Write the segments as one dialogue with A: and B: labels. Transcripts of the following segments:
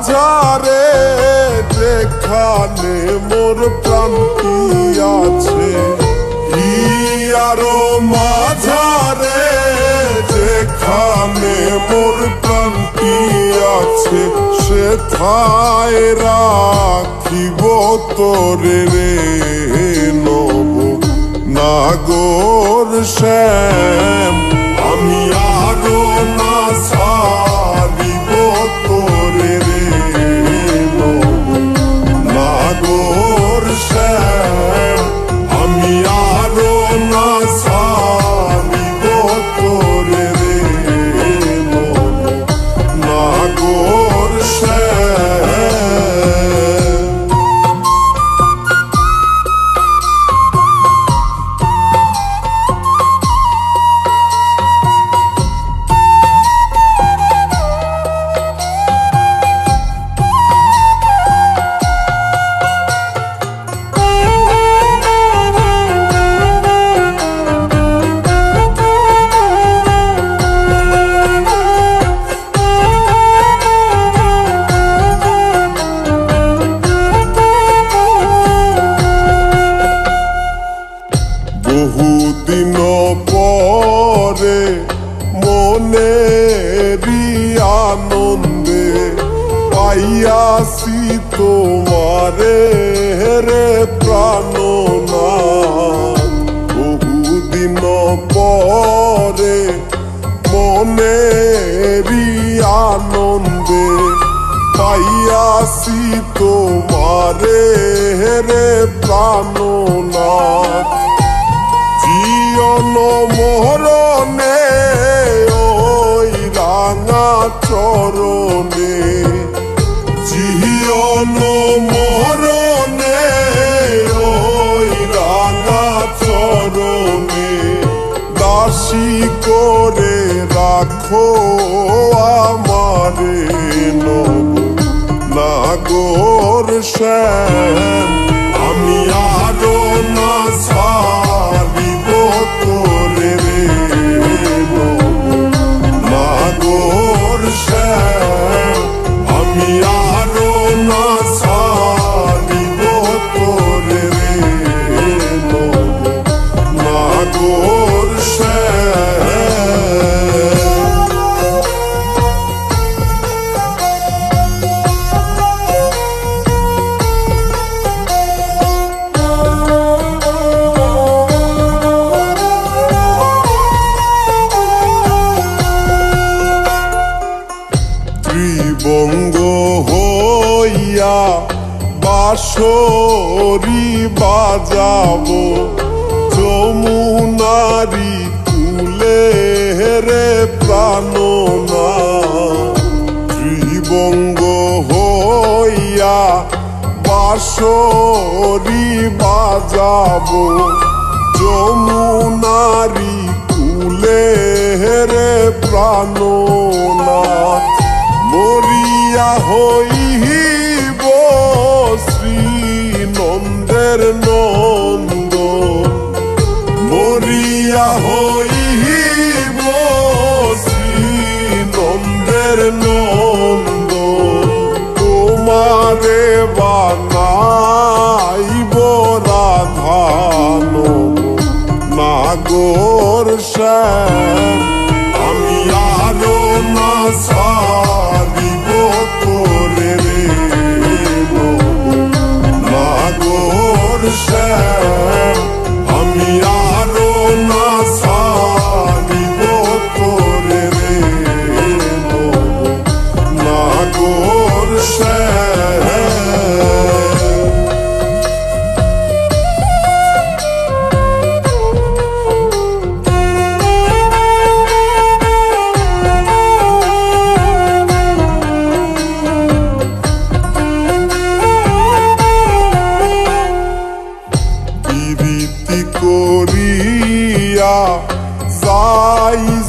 A: মাঝারে যেখানে মোর প্রান্তি আছে, ইয়ারো মাঝারে যেখানে মোর প্রান্তি আছে সেথায় রাখিব তোরে রে নব নাগর শ্যাম, আমি তোরে তোমারে রে প্রাণনাথ বহুদিন পরে মনেরই আনন্দে পাইয়াছি তোমারে রে প্রাণনাথ জীবন করে রাখো আমারে নব নাগর শ্যাম। হইয়া বাসরি বাজাবো, যমুনারি কুলে রে প্রাণনা। ত্রিবঙ্গ হইয়া বাসরি বাজাবো, যমুনারি কুলে রে প্রাণনাথ মরিয়া হইব শ্যাম আমি আরও না সারিব তোরে রে নাগর শ্যাম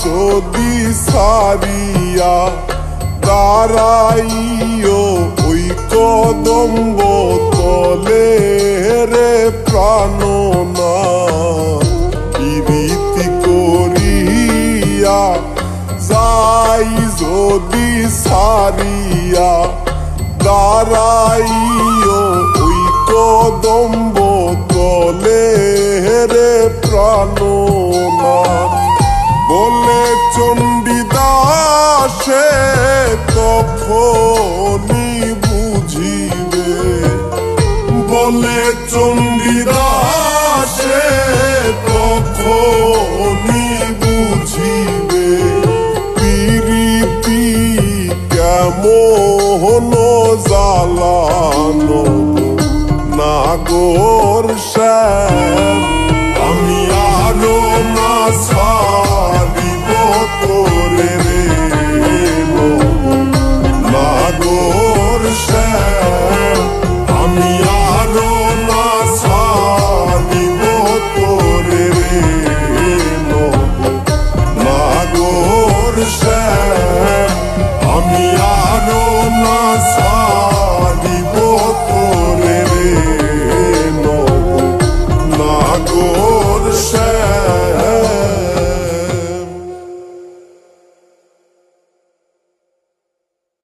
A: যদি সারিয়া দাঁড়াইও, ওই কদম্ব তলে রে প্রাণনা প্রীতি করিয়া যাই যদি সারিয়া দাঁড়াইও, ওই কদম্ব তলে রে প্রাণনাথ বলে